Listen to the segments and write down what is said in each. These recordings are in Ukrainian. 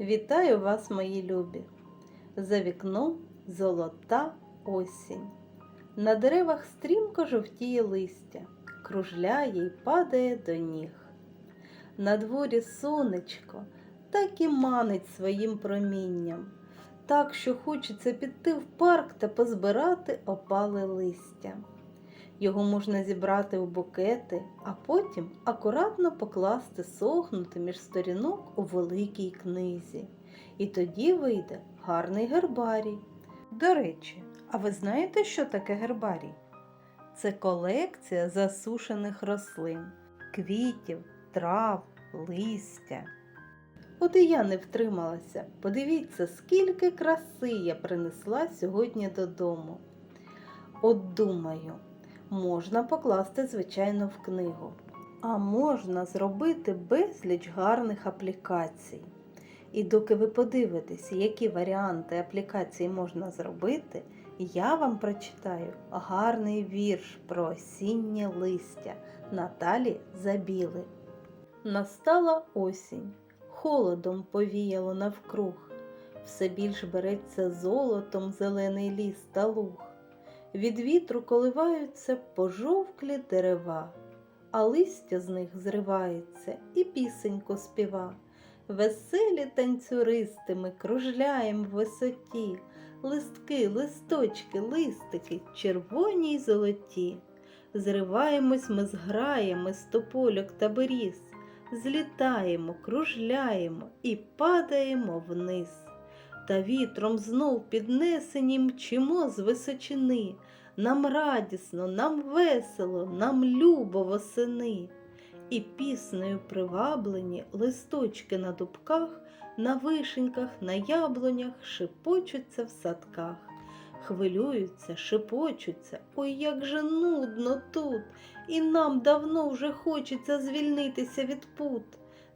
Вітаю вас, мої любі! За вікном золота осінь. На деревах стрімко жовтіє листя, кружляє й падає до ніг. На дворі сонечко так і манить своїм промінням, так що хочеться піти в парк та позбирати опале листя. Його можна зібрати в букети, а потім акуратно покласти сохнути між сторінок у великій книзі. І тоді вийде гарний гербарій. До речі, а ви знаєте, що таке гербарій? Це колекція засушених рослин, квітів, трав, листя. От і я не втрималася. Подивіться, скільки краси я принесла сьогодні додому. От думаю, можна покласти, звичайно, в книгу, а можна зробити безліч гарних аплікацій. І доки ви подивитеся, які варіанти аплікацій можна зробити, я вам прочитаю гарний вірш про осіннє листя Наталі Забіли. Настала осінь, холодом повіяло навкруг, все більш береться золотом зелений ліс та луг. Від вітру коливаються пожовклі дерева, а листя з них зривається і пісенько співа. Веселі танцюристи ми кружляєм в висоті, листки, листочки, листики, червоні й золоті. Зриваємось ми з граями з тополюк та беріз, злітаємо, кружляємо і падаємо вниз. Та вітром знов піднесені мчимо з височини. Нам радісно, нам весело, нам любо восени. І піснею приваблені листочки на дубках, на вишеньках, на яблунях шепочуться в садках. Хвилюються, шепочуться, ой, як же нудно тут, і нам давно вже хочеться звільнитися від пут.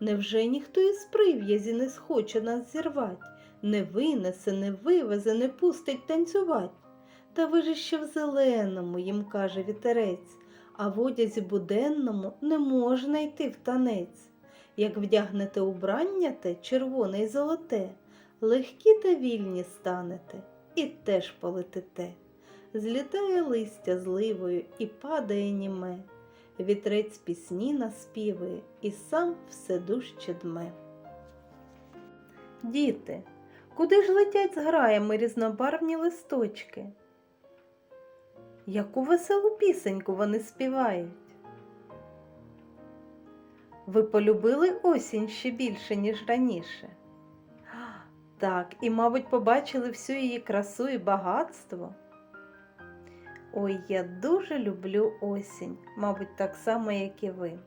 Невже ніхто із прив'язі не схоче нас зірвать, не винесе, не вивезе, не пустить танцювать? Та ви ж ще в зеленому, їм каже вітерець, а в одязі буденному не можна йти в танець. Як вдягнете убрання те червоне й золоте, легкі та вільні станете і теж полетите. Злітає листя зливою і падає німе, вітрець пісні наспівує і сам все дужче дме. Діти, куди ж летять з граями різнобарвні листочки? Яку веселу пісеньку вони співають? Ви полюбили осінь ще більше, ніж раніше? Так, і, мабуть, побачили всю її красу і багатство. Ой, я дуже люблю осінь, мабуть, так само, як і ви.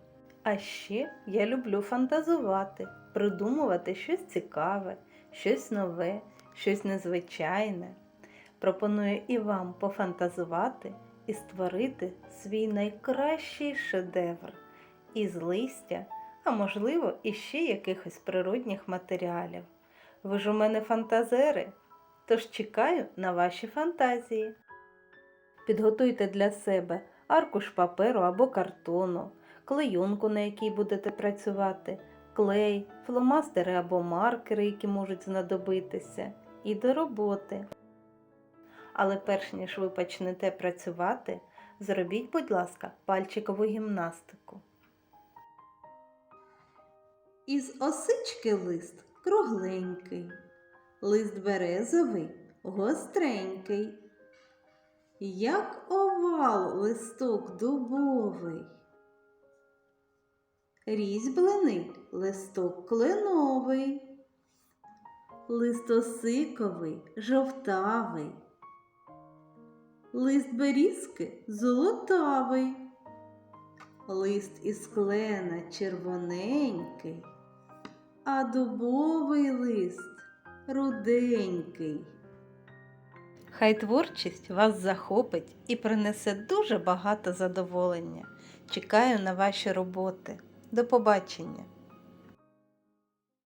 А ще я люблю фантазувати, придумувати щось цікаве, щось нове, щось незвичайне. Пропоную і вам пофантазувати і створити свій найкращий шедевр із листя, а можливо, іще якихось природних матеріалів. Ви ж у мене фантазери, тож чекаю на ваші фантазії. Підготуйте для себе аркуш паперу або картону, клейонку, на якій будете працювати, клей, фломастери або маркери, які можуть знадобитися, і до роботи. Але перш ніж ви почнете працювати, зробіть, будь ласка, пальчикову гімнастику. Із осички лист кругленький, лист березовий гостренький, як овал листок дубовий, різьблений листок кленовий, листосиковий жовтавий, лист берізки золотавий, лист із клена червоненький а дубовий лист руденький. Хай творчість вас захопить і принесе дуже багато задоволення. Чекаю на ваші роботи. До побачення!